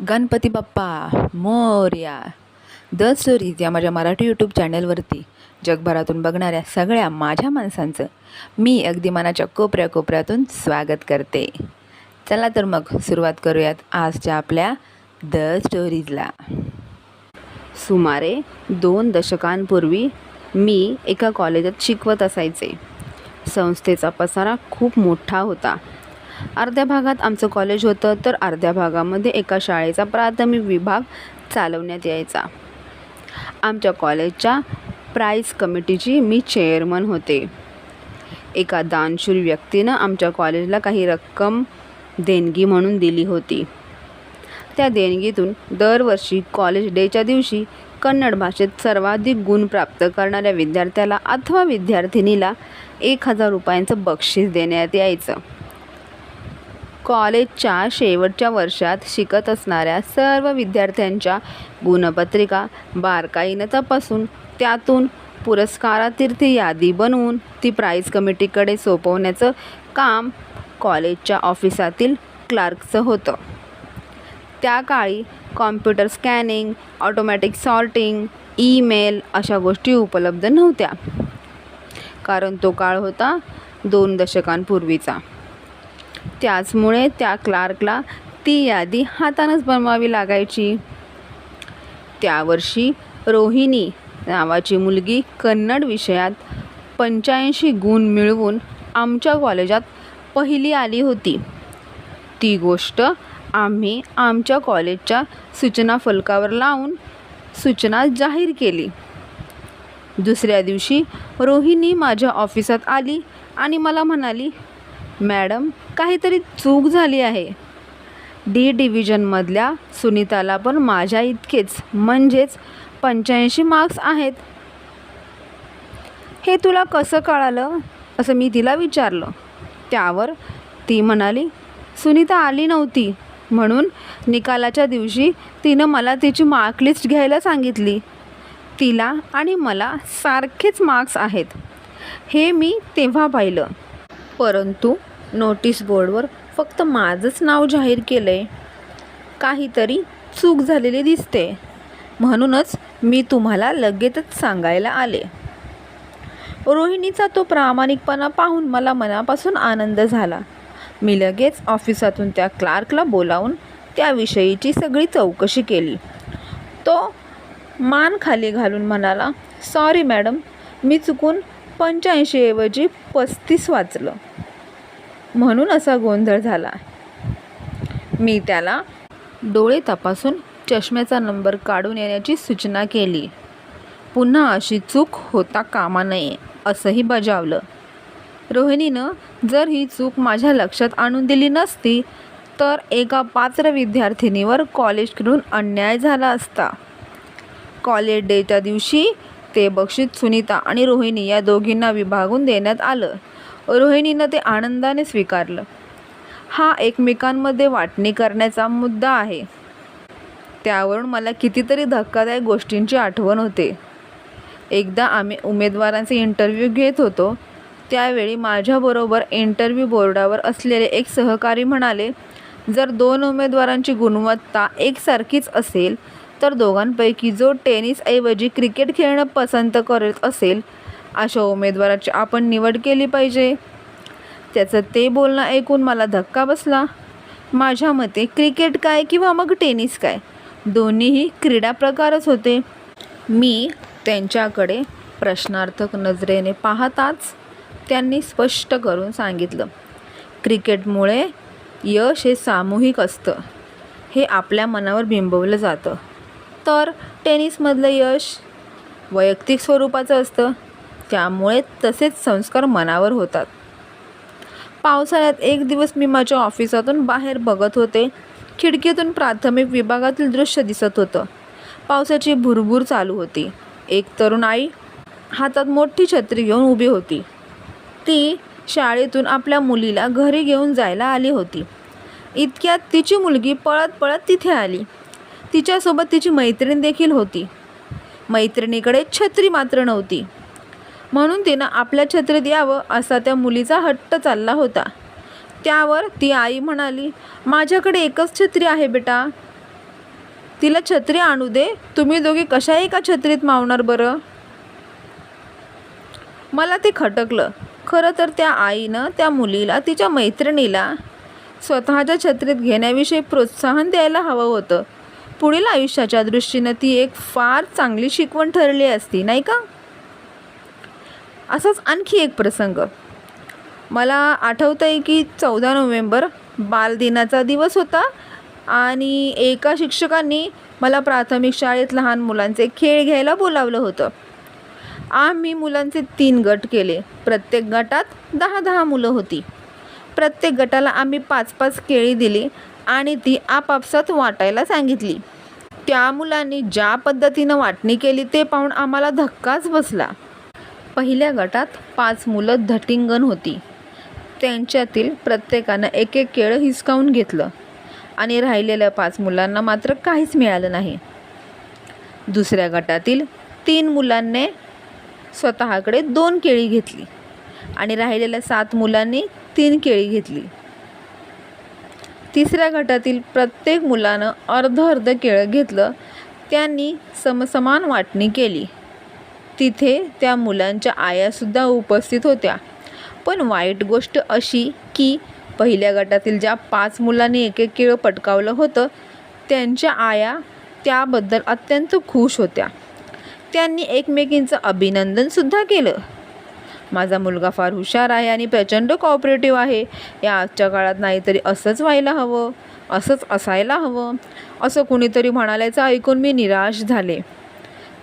Ganpati Bappa Morya the stories या माझ्या Marathi YouTube चॅनलवरती जगभरातून बघणाऱ्या सगळ्या माझ्या माणसांचं मी अगदी मनाच्या कोपऱ्या कोपऱ्यातून स्वागत करते. चला तर मग सुरुवात करूयात आजच्या आपल्या द स्टोरीजला सुमारे दोन दशकांपूर्वी मी एका कॉलेजात शिकवत असायचे. संस्थेचा पसारा खूप मोठा होता. अर्ध्या भागात आमचं कॉलेज होतं तर अर्ध्या भागामध्ये एका शाळेचा प्राथमिक विभाग चालवण्यात यायचा. आमच्या कॉलेजच्या प्राईज कमिटीची मी चेअरमन होते. एका दानशूर व्यक्तीनं आमच्या कॉलेजला काही रक्कम देणगी म्हणून दिली होती. त्या देणगीतून दरवर्षी कॉलेज डेच्या दिवशी कन्नड भाषेत सर्वाधिक गुण प्राप्त करणाऱ्या विद्यार्थ्याला अथवा विद्यार्थिनीला एक हजार रुपयांचं बक्षीस देण्यात यायचं. कॉलेजच्या शेवटच्या वर्षात शिकत असणाऱ्या सर्व विद्यार्थ्यांच्या गुणपत्रिका बारकाईनं तपासून त्यातून पुरस्कारातीर्थी यादी बनवून ती प्राईज कमिटीकडे सोपवण्याचं काम कॉलेजच्या ऑफिसातील क्लार्कचं होतं. त्या काळी computer scanning automatic sorting email अशा गोष्टी उपलब्ध नव्हत्या. कारण तो काळ होता दोन दशकांपूर्वीचा. त्याचमुळे त्या क्लार्कला ती यादी हातानंच बनवावी लागायची. त्या वर्षी रोहिणी नावाची मुलगी कन्नड विषयात पंच्याऐंशी गुण मिळवून आमच्या कॉलेजात पहिली आली होती. ती गोष्ट आम्ही आमच्या कॉलेजच्या सूचना फलकावर लावून सूचना जाहीर केली. दुसऱ्या दिवशी रोहिणी माझ्या ऑफिसात आली आणि मला म्हणाली मॅडम काहीतरी चूक झाली आहे. डी डिव्हिजनमधल्या सुनीताला पण माझ्या इतकेच म्हणजेच पंच्याऐंशी मार्क्स आहेत. हे तुला कसं कळालं? असं मी तिला विचारलं. त्यावर ती म्हणाली सुनीता आली नव्हती. म्हणून निकालाच्या दिवशी तिनं मला तिची मार्कलिस्ट घ्यायला सांगितली. तिला आणि मला सारखेच मार्क्स आहेत. हे मी तेव्हा पाहिलं. परंतु नोटीस बोर्डवर फक्त माझंच नाव जाहीर केलं आहे काहीतरी चूक झालेली दिसते. म्हणूनच मी तुम्हाला लगेचच सांगायला आले. रोहिणीचा तो प्रामाणिकपणा पाहून मला मनापासून आनंद झाला. मी लगेच ऑफिसातून त्या क्लार्कला बोलावून त्याविषयीची सगळी चौकशी केली. तो मान खाली घालून म्हणाला सॉरी मॅडम मी चुकून पंच्याऐंशीऐवजी पस्तीस वाचलं. म्हणून असा गोंधळ झाला. मी त्याला डोळे तपासून चष्म्याचा नंबर काढून येण्याची सूचना केली. पुन्हा अशी चूक होता कामा नये असंही बजावलं. रोहिणीनं जर ही चूक माझ्या लक्षात आणून दिली नसती तर एका पात्र विद्यार्थिनीवर कॉलेजकडून अन्याय झाला असता. कॉलेज डेच्या दिवशी ते बक्षीस सुनीता आणि रोहिणी या दोघींना विभागून देण्यात आलं. रोहिणीनं ते आनंदाने स्वीकारलं. हा एकमेकांमध्ये वाटणी करण्याचा मुद्दा आहे. त्यावरून मला कितीतरी धक्कादायक गोष्टींची आठवण होते. एकदा आम्ही उमेदवारांचे इंटरव्ह्यू घेत होतो. त्यावेळी माझ्याबरोबर इंटरव्ह्यू बोर्डावर असलेले एक सहकारी म्हणाले जर दोन उमेदवारांची गुणवत्ता एकसारखीच असेल तर दोघांपैकी जो टेनिसऐवजी क्रिकेट खेळणं पसंत करत असेल अशा उमेदवाराची आपण निवड केली पाहिजे. त्याचं ते बोलणं ऐकून मला धक्का बसला. माझ्या मते क्रिकेट काय किंवा मग टेनिस काय? दोन्हीही क्रीडा प्रकारच होते. मी त्यांच्याकडे प्रश्नार्थक नजरेने पाहताच त्यांनी स्पष्ट करून सांगितलं क्रिकेटमुळे यश हे सामूहिक असतं. हे आपल्या मनावर बिंबवलं जातं. तर टेनिसमधलं यश वैयक्तिक स्वरूपाचं असतं. त्यामुळे तसेच संस्कार मनावर होतात. पावसाळ्यात एक दिवस मी माझ्या ऑफिसातून बाहेर बघत होते. खिडकीतून प्राथमिक विभागातील दृश्य दिसत होतं. पावसाची भुरभूर चालू होती. एक तरुण आई हातात मोठी छत्री घेऊन उभी होती. ती शाळेतून आपल्या मुलीला घरी घेऊन जायला आली होती. इतक्यात तिची मुलगी पळत पळत तिथे आली. तिच्यासोबत तिची मैत्रीण देखील होती. मैत्रिणीकडे छत्री मात्र नव्हती. म्हणून तिनं आपल्या छत्रीत यावं असा त्या मुलीचा हट्ट चालला होता. त्यावर ती आई म्हणाली माझ्याकडे एकच छत्री आहे बेटा. तिला छत्री आणू दे. तुम्ही दोघे कशा का छत्रीत मावणार बरं. मला ते खटकलं. खरं तर त्या आईनं त्या मुलीला तिच्या मैत्रिणीला स्वतःच्या छत्रीत घेण्याविषयी प्रोत्साहन द्यायला हवं होतं. पुढील आयुष्याच्या दृष्टीनं ती एक फार चांगली शिकवण ठरली असती नाही का? असाच आणखी एक प्रसंग. मला आठवतं आहे की चौदा नोव्हेंबर बालदिनाचा दिवस होता आणि एका शिक्षकांनी मला प्राथमिक शाळेत लहान मुलांचे खेळ घ्यायला बोलावलं होतं. आम्ही मुलांचे तीन गट केले. प्रत्येक गटात दहा दहा मुलं होती. प्रत्येक गटाला आम्ही पाच पाच केळी दिली. आणि ती आपापसात वाटायला सांगितली. त्या मुलांनी ज्या पद्धतीनं वाटणी केली ते पाहून आम्हाला धक्काच बसला. पहिल्या गटात पाच मुलं धटिंगण होती. त्यांच्यातील प्रत्येकानं एक एक केळं हिसकावून घेतलं आणि राहिलेल्या पाच मुलांना मात्र काहीच मिळालं नाही. दुसऱ्या गटातील तीन मुलांनी स्वतःकडे दोन केळी घेतली आणि राहिलेल्या सात मुलांनी तीन केळी घेतली. तिसऱ्या गटातील प्रत्येक मुलानं अर्ध अर्ध केळं घेतलं. त्यांनी समसमान वाटणी केली. तिथे त्या मुलांच्या आयासुद्धा उपस्थित होत्या. पण वाईट गोष्ट अशी की पहिल्या गटातील ज्या पाच मुलांनी एक एक केळं पटकावलं होतं त्यांच्या आया त्याबद्दल अत्यंत खुश होत्या. त्यांनी एकमेकींचं अभिनंदनसुद्धा केलं. माझा मुलगा फार हुशार आहे आणि प्रचंड कॉपरेटिव्ह आहे. या आजच्या काळात नाहीतरी असंच व्हायला हवं असंच असायला हवं असं कुणीतरी म्हणाल्याचं ऐकून मी निराश झाले.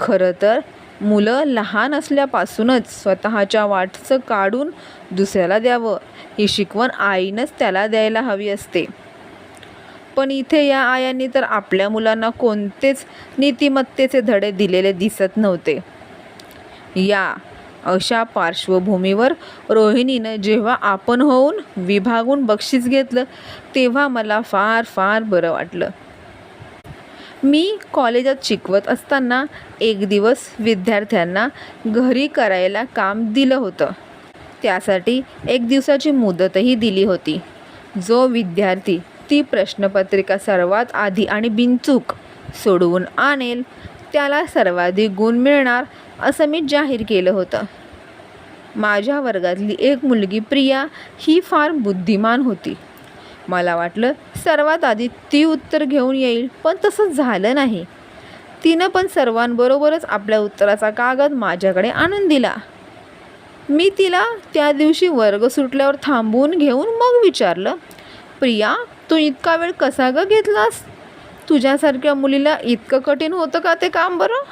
खरं तर मुलं लहान असल्यापासूनच स्वतःच्या वाटचं काढून दुसऱ्याला द्यावं ही शिकवण आईनंच त्याला द्यायला हवी असते. पण इथे या आयांनी तर आपल्या मुलांना कोणतेच नीतिमत्तेचे धडे दिलेले दिसत नव्हते. या अशा पार्श्वभूमीवर रोहिणीनं जेव्हा आपण होऊन विभागून बक्षीस घेतलं तेव्हा मला फार फार बरं वाटलं. मी कॉलेजात शिकवत असताना एक दिवस विद्यार्थ्यांना घरी करायला काम दिलं होतं. त्यासाठी एक दिवसाची मुदतही दिली होती. जो विद्यार्थी ती प्रश्नपत्रिका सर्वात आधी आणि बिनचूक सोडवून आणेल त्याला सर्वाधिक गुण मिळणार असं मी जाहीर केलं होतं. माझ्या वर्गातली एक मुलगी प्रिया ही फार बुद्धिमान होती. मला वाटलं सर्वात आधी ती उत्तर घेऊन येईल पण तसं झालं नाही. तिनं पण सर्वांबरोबरच आपल्या उत्तराचा कागद माझ्याकडे आणून दिला. मी तिला त्या दिवशी वर्ग सुटल्यावर थांबवून घेऊन मग विचारलं प्रिया तू इतका वेळ कसा ग घेतलास? तुझ्यासारख्या मुलीला इतकं कठीण होतं का ते काम बरं?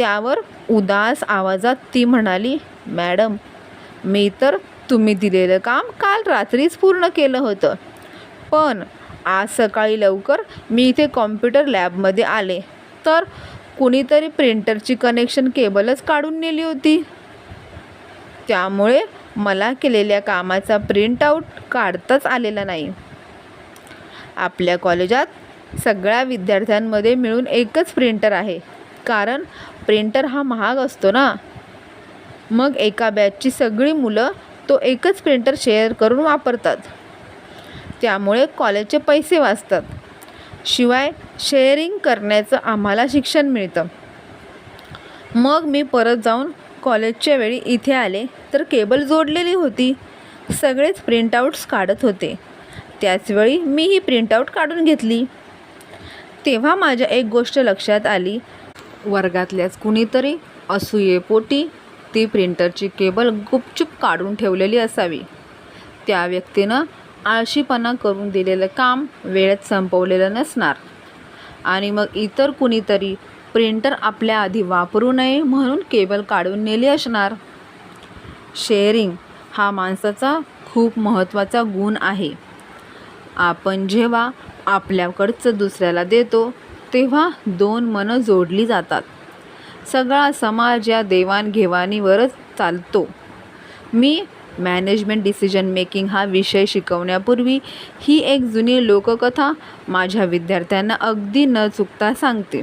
त्यावर उदास आवाजात ती म्हणाली मॅडम मी तर तुम्ही दिलेलं काम काल रात्रीच पूर्ण केलं होतं. पण आज सकाळी लवकर मी इथे कॉम्प्युटर लॅबमध्ये आले. तर कुणीतरी प्रिंटरची कनेक्शन केबलच काढून नेली होती. त्यामुळे मला केलेल्या कामाचा प्रिंट आऊट काढताच आलेला नाही. आपल्या कॉलेजात सगळ्या विद्यार्थ्यांमध्ये मिळून एकच प्रिंटर आहे. कारण प्रिंटर हा महाग असतो ना. मग एका बॅचची सगळी मुलं तो एकच प्रिंटर शेअर करून वापरतात. त्यामुळे कॉलेजचे पैसे वाचतात. शिवाय शेअरिंग करण्याचं आम्हाला शिक्षण मिळतं. मग मी परत जाऊन कॉलेजच्या वेळी इथे आले तर केबल जोडलेली होती. सगळेच प्रिंटआउट्स काढत होते. त्याचवेळी मी ही प्रिंटआउट काढून घेतली. तेव्हा माझ्या एक गोष्ट लक्षात आली. वर्गातल्याच कुणीतरी असूयेपोटी ती प्रिंटरची केबल गुपचूप काढून ठेवलेली असावी. त्या व्यक्तीनं आळशीपणा करून दिलेलं काम वेळेत संपवलेलं नसणार. आणि मग इतर कुणीतरी प्रिंटर आपल्या आधी वापरू नये म्हणून केबल काढून नेली असणार? शेअरिंग हा माणसाचा खूप महत्त्वाचा गुण आहे. आपण जेव्हा आपल्याकडचं दुसऱ्याला देतो तेव्हा दोन मनं जोडली जातात. सगळा समाज या देवाणघेवाणीवरच चालतो. मी मॅनेजमेंट डिसिजन मेकिंग हा विषय शिकवण्यापूर्वी ही एक जुनी लोककथा माझ्या विद्यार्थ्यांना अगदी न चुकता सांगते.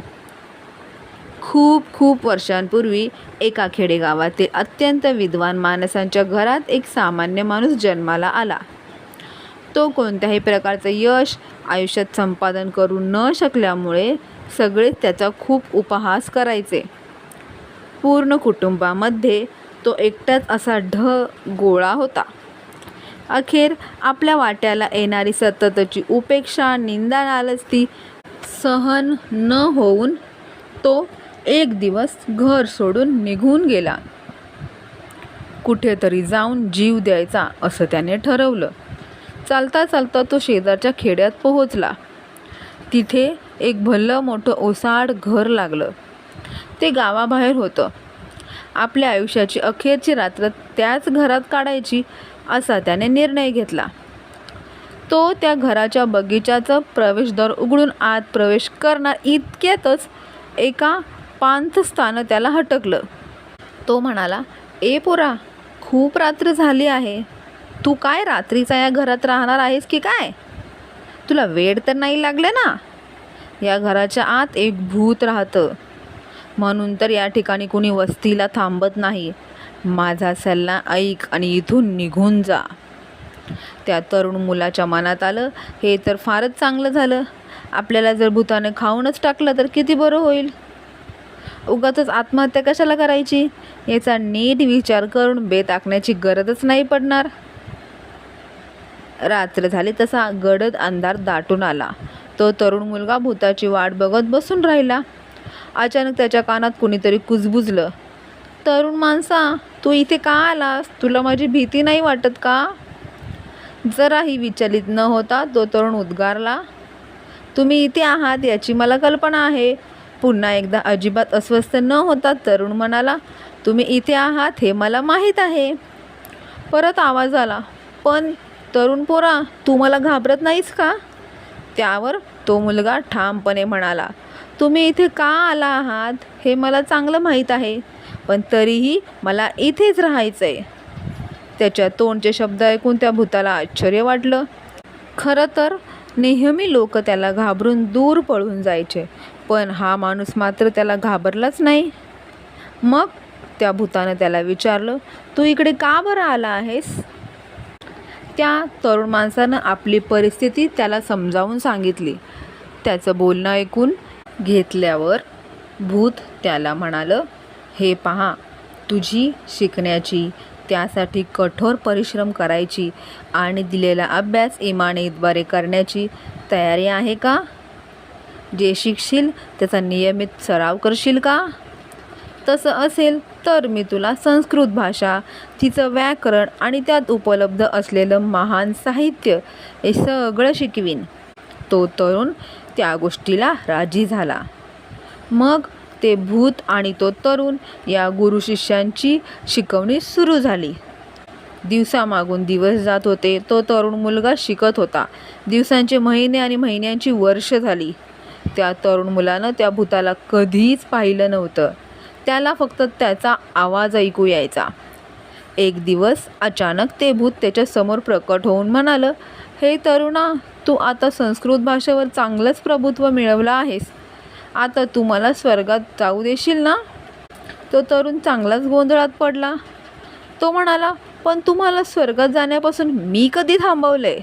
खूप खूप वर्षांपूर्वी एका खेडेगावातील अत्यंत विद्वान माणसांच्या घरात एक सामान्य माणूस जन्माला आला. तो कोणत्याही प्रकारचं यश आयुष्यात संपादन करू न शकल्यामुळे सगळे त्याचा खूप उपहास करायचे. पूर्ण कुटुंबामध्ये तो एकटाच असा ढ गोळा होता. अखेर आपल्या वाट्याला येणारी सततची उपेक्षा निंदा नालस्ती सहन न होऊन तो एक दिवस घर सोडून निघून गेला. कुठेतरी जाऊन जीव द्यायचा असं त्याने ठरवलं. चालता चालता तो शेजारच्या खेड्यात पोहोचला. तिथे एक भलं मोठं ओसाड घर लागलं. ते गावाबाहेर होतं. आपल्या आयुष्याची अखेरची रात्र त्याच घरात काढायची असा त्याने निर्णय घेतला. तो त्या घराच्या बगीचाचं प्रवेशद्वार उघडून आत प्रवेश करणार इतक्यातच एका पांथस्थानं त्याला हटकलं. तो म्हणाला ए पोरा खूप रात्र झाली आहे. तू काय रात्रीचा या घरात राहणार आहेस की काय? तुला वेळ तर नाही लागले ना? या घराच्या आत एक भूत राहतं. म्हणून तर या ठिकाणी कुणी वस्तीला थांबत नाही. माझा सल्ला ऐक आणि इथून निघून जा. त्या तरुण मुलाच्या मनात आलं हे तर फारच चांगलं झालं. आपल्याला जर भूताने खाऊनच टाकलं तर किती बरं होईल? उगाचच आत्महत्या कशाला करायची? याचा नीट विचार करून बेताकण्याची गरजच नाही पडणार. रात्र झाली तसा गडद अंधार दाटून आला. तो तरुण मुलगा भूताची वाट बघत बसून राहिला. अचानक त्याच्या कानात कुणीतरी कुजबुजलं. तरुण माणसा तू इथे का आलास? तुला माझी भीती नाही वाटत का? जराही विचलित न होता तो तरुण उद्गारला तुम्ही इथे आहात याची मला कल्पना आहे. पुन्हा एकदा अजिबात अस्वस्थ न होता तरुण म्हणाला तुम्ही इथे आहात हे मला माहीत आहे. परत आवाज आला पण तरुण पोरा तू मला घाबरत नाहीस का? त्यावर तो मुलगा ठामपणे म्हणाला तुम्ही इथे का आला आहात? हे मला चांगलं माहीत आहे पण तरीही मला इथेच राहायचं आहे त्याच्या तोंडचे शब्द ऐकून त्या भूताला आश्चर्य वाटलं. खरं तर नेहमी लोक त्याला घाबरून दूर पळून जायचे पण हा माणूस मात्र त्याला घाबरलाच नाही. मग त्या भूतानं त्याला विचारलं तू इकडे का बरं आला आहेस? त्या तरुण माणसानं आपली परिस्थिती त्याला समजावून सांगितली. त्याचं बोलणं ऐकून घेतल्यावर भूत त्याला म्हणालं हे पहा तुझी शिकण्याची त्यासाठी कठोर परिश्रम करायची आणि दिलेला अभ्यास इमानीद्वारे करण्याची तयारी आहे का? जे शिकशील त्याचा नियमित सराव करशील का? तसं असेल तर मी तुला संस्कृत भाषा तिचं व्याकरण आणि त्यात उपलब्ध असलेलं महान साहित्य हे सगळं शिकवीन. तो तरुण त्या गोष्टीला राजी झाला. मग ते भूत आणि तो तरुण या गुरु शिष्यांची शिकवणी सुरू झाली. दिवसामागून दिवस जात होते. तो तरुण मुलगा शिकत होता. दिवसांचे महिने आणि महिन्यांची वर्ष झाली. त्या तरुण मुलानं त्या भूताला कधीच पाहिलं नव्हतं. त्याला फक्त त्याचा आवाज ऐकू यायचा. एक दिवस अचानक ते भूत त्याच्यासमोर प्रकट होऊन म्हणालं हे तरुणा तू आता संस्कृत भाषेवर चांगलंच प्रभुत्व मिळवलं आहेस. आता तू मला स्वर्गात जाऊ देशील ना? तो तरुण चांगलाच गोंधळात पडला. तो म्हणाला पण तुम्हाला स्वर्गात जाण्यापासून मी कधी थांबवलं आहे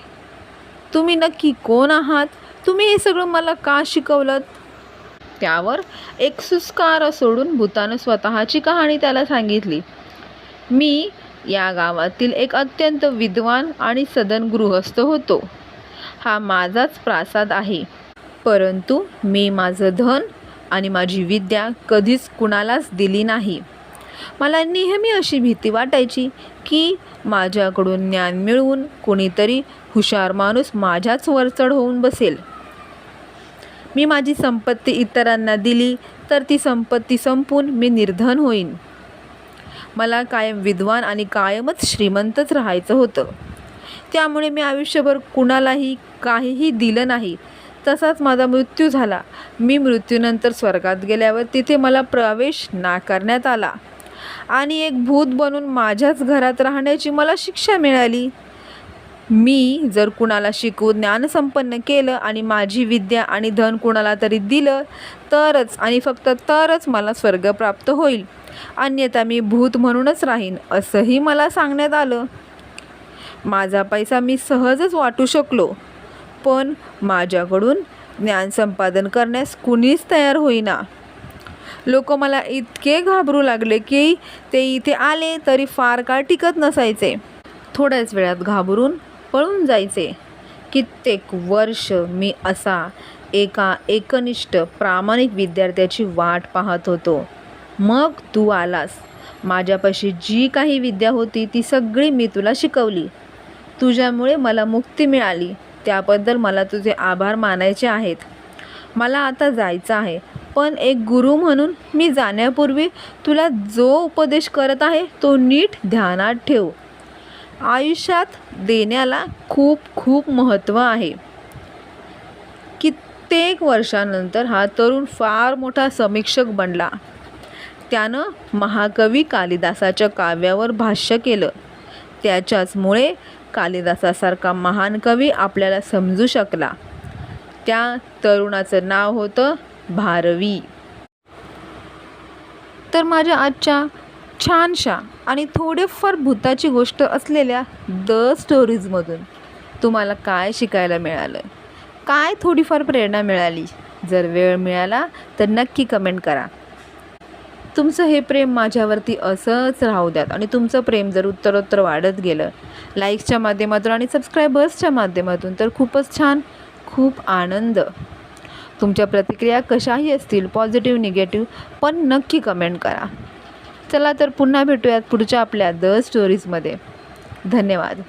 तुम्ही नक्की कोण आहात? तुम्ही हे सगळं मला का शिकवलं त्यावर एक सुस्कार सोडून भूतानं स्वतःची कहाणी त्याला सांगितली. मी या गावातील एक अत्यंत विद्वान आणि सदन गृहस्थ होतो. हा माझाच प्रासाद आहे. परंतु मी माझं धन आणि माझी विद्या कधीच कुणालाच दिली नाही. मला नेहमी अशी भीती वाटायची की माझ्याकडून ज्ञान मिळवून कोणीतरी हुशार माणूस माझ्याच वरचढ होऊन बसेल. मी माझी संपत्ती इतरांना दिली तर ती संपत्ती संपून मी निर्धन होईन. मला कायम विद्वान आणि कायमच श्रीमंतच राहायचं होतं. त्यामुळे मी आयुष्यभर कुणालाही काहीही दिलं नाही. तसाच माझा मृत्यू झाला. मी मृत्यूनंतर स्वर्गात गेल्यावर तिथे मला प्रवेश नाकारण्यात आला. आणि एक भूत बनून माझ्याच घरात राहण्याची मला शिक्षा मिळाली. मी जर कुणाला शिकू ज्ञानसंपन्न केलं आणि माझी विद्या आणि धन कुणाला तरी दिलं तरच आणि फक्त तरच मला स्वर्ग प्राप्त होईल. अन्यथा मी भूत म्हणूनच राहीन असंही मला सांगण्यात आलं. माझा पैसा मी सहजच वाटू शकलो पण माझ्याकडून ज्ञान संपादन करण्यास कुणीच तयार होईना. लोक मला इतके घाबरू लागले की ते इथे आले तरी फार काळ टिकत नसायचे. थोड्याच वेळात घाबरून पळून जायचे. कित्येक वर्ष मी असा एका एकनिष्ठ प्रामाणिक विद्यार्थ्याची वाट पाहत होतो. मग तू आलास. माझ्यापाशी जी काही विद्या होती ती सगळी मी तुला शिकवली. तुझ्यामुळे मला मुक्ती मिळाली. त्याबद्दल मला तुझे आभार मानायचे आहेत. मला आता जायचं आहे. पण एक गुरु म्हणून मी जाण्यापूर्वी तुला जो उपदेश करत आहे तो नीट ध्यानात ठेव. आयुष्यात देण्याला खूप खूप महत्त्व आहे. कित्येक वर्षानंतर हा तरुण फार मोठा समीक्षक बनला. त्यानं महाकवी कालिदासाच्या काव्यावर भाष्य केलं. त्याच्याचमुळे कालिदासासारखा महान कवी आपल्याला समजू शकला. त्या तरुणाचं नाव होतं भारवी. तर माझ्या आजच्या छानशा आणि थोडेफार भूताची गोष्ट असलेल्या द स्टोरीजमधून तुम्हाला काय शिकायला मिळालं? काय थोडीफार प्रेरणा मिळाली? जर वेळ मिळाला तर नक्की कमेंट करा. तुमचं हे प्रेम माझ्यावरती असंच राहू द्यात आणि तुमचं प्रेम जर उत्तरोत्तर वाढत गेलं लाईक्सच्या माध्यमातून आणि सबस्क्रायबर्सच्या माध्यमातून तर खूपच छान खूप आनंद. तुमच्या प्रतिक्रिया कशाही असतील पॉझिटिव्ह निगेटिव्ह पण नक्की कमेंट करा. चला तर पुन्हा भेटूयात पुढच्या आपल्या द स्टोरीजमध्ये धन्यवाद.